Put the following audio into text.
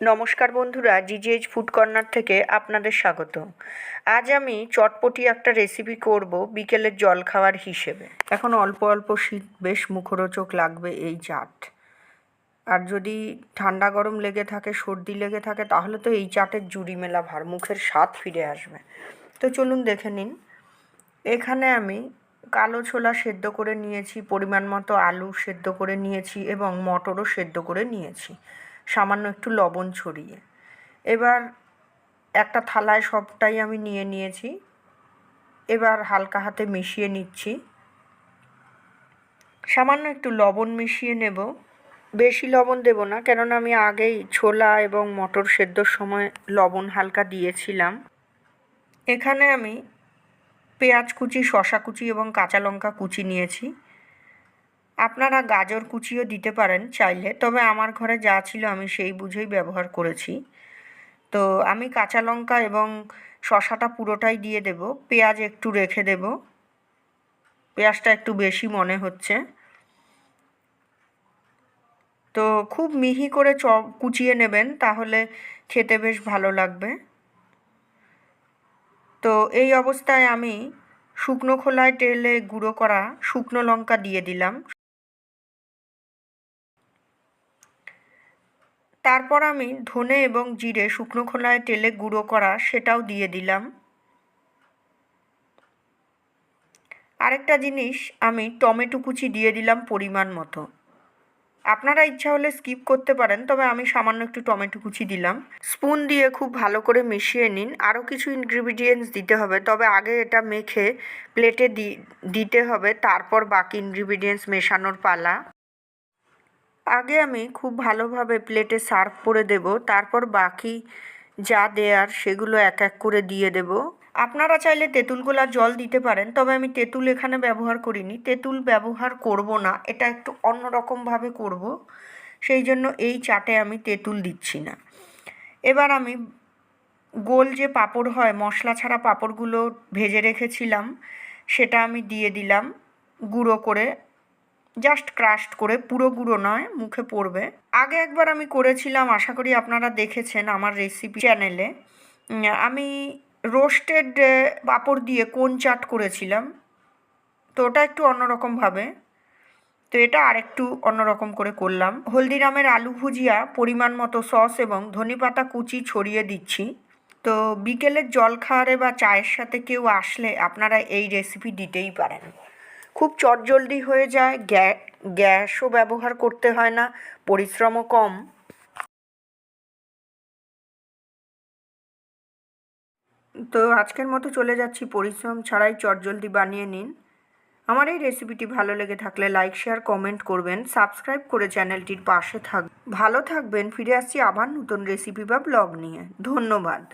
নমস্কার বন্ধুরা, জিজিএইচ food corner থেকে আপনাদের স্বাগত। আজ আমি চটপটি একটা রেসিপি করব বিকেলের জল খাওয়ার হিসেবে। এখন অল্প অল্প শীত, বেশ মুখরোচক লাগবে এই চাট। আর যদি ঠান্ডা গরম লেগে থাকে, সর্দি লেগে থাকে, তাহলে তো এই চাটের জুড়ি মেলা ভার, মুখের স্বাদ ফিরে আসবে। তো চলুন দেখে নিন। এখানে আমি কালো ছোলা সেদ্ধ করে নিয়েছি, পরিমাণ মতো আলু সেদ্ধ করে নিয়েছি এবং মটরও সেদ্ধ করে নিয়েছি। সামান্য একটু লবণ ছড়িয়ে। এবার একটা থালায় সবটাই আমি নিয়ে নিয়েছি। এবার হালকা হাতে মিশিয়ে নিচ্ছি। সামান্য একটু লবণ মিশিয়ে নেব। বেশি লবণ দেব না, কেননা আমি আগেই ছোলা এবং মটর সেদ্ধর সময় লবণ হালকা দিয়েছিলাম। এখানে আমি পেঁয়াজ কুচি শশা কুচি এবং কাঁচা লঙ্কা কুচি নিয়েছি। আপনারা গাজর কুচিও দিতে পারেন চাইলে, তবে আমার ঘরে যা ছিল আমি সেই বুঝেই ব্যবহার করেছি। তো আমি কাঁচা লঙ্কা এবং শশাটা পুরোটাই দিয়ে দেব, পেঁয়াজ একটু রেখে দেব। পেঁয়াজটা একটু বেশি মনে হচ্ছে। তো খুব মিহি করে চ, কুচিয়ে নেবেন, তাহলে খেতে বেশ ভালো লাগবে। তো এই অবস্থায় আমি শুকনো খোলায় তেলে গুঁড়ো করা শুকনো লঙ্কা দিয়ে দিলাম। তারপর আমি ধনে এবং জিরে শুকনো খোলায় তেলে গুঁড়ো করা সেটাও দিয়ে দিলাম। আরেকটা জিনিস আমি টমেটো কুচি দিয়ে দিলাম পরিমাণ মতো। আপনারা ইচ্ছা হলে স্কিপ করতে পারেন, তবে আমি সামান্য একটু টমেটো কুচি দিলাম। স্পুন দিয়ে খুব ভালো করে মিশিয়ে নিন। আরও কিছু ইনগ্রিডিয়েন্টস দিতে হবে, তবে আগে এটা মেখে প্লেটে দিতে হবে, তারপর বাকি ইনগ্রিডিয়েন্টস মেশানোর পালা। আগে আমি খুব ভালোভাবে প্লেটে সার্ভ করে দেব, তারপর বাকি যা দেয়ার সেগুলো এক এক করে দিয়ে দেব। আপনারা চাইলে তেঁতুল গোলার জল দিতে পারেন, তবে আমি তেঁতুল এখানে ব্যবহার করিনি। তেঁতুল ব্যবহার করব না, এটা একটু অন্যরকমভাবে করব, সেই জন্য এই চাটে আমি তেঁতুল দিচ্ছি না। এবার আমি গোল যে পাঁপড় হয়, মশলা ছাড়া পাঁপড়গুলো ভেজে রেখেছিলাম, সেটা আমি দিয়ে দিলাম, গুঁড়ো করে জাস্ট ক্রাশড করে, পুরো গুঁড়ো নয়, মুখে পড়বে। আগে একবার আমি করেছিলাম, আশা করি আপনারা দেখেছেন আমার রেসিপি চ্যানেলে আমি রোস্টেড পাঁপড় দিয়ে কোন চাট করেছিলাম। তো ওটা একটু অন্যরকমভাবে তো এটা আরেকটু অন্যরকম করে করলাম। হলদিরামের আলু ভুজিয়া, পরিমাণ মতো সস এবং ধনেপাতা কুচি ছড়িয়ে দিচ্ছি। তো বিকেলের জল খাওয়ারে বা চায়ের সাথে কেউ আসলে আপনারা এই রেসিপি দিতেই পারেন। খুব চটজলদি হয়ে যায় গ্যাসও ব্যবহার করতে হয় না, পরিশ্রমও কম। তো আজকের মতো চলে যাচ্ছি, পরিশ্রম ছাড়াই চটজলদি বানিয়ে নিন। আমার এই রেসিপিটি ভালো লেগে থাকলে লাইক, শেয়ার, কমেন্ট করবেন, সাবস্ক্রাইব করে চ্যানেলটির পাশে থাক, ভালো থাকবেন, ফিরে আসছি আবার নতুন রেসিপি বা ব্লগ নিয়ে। ধন্যবাদ।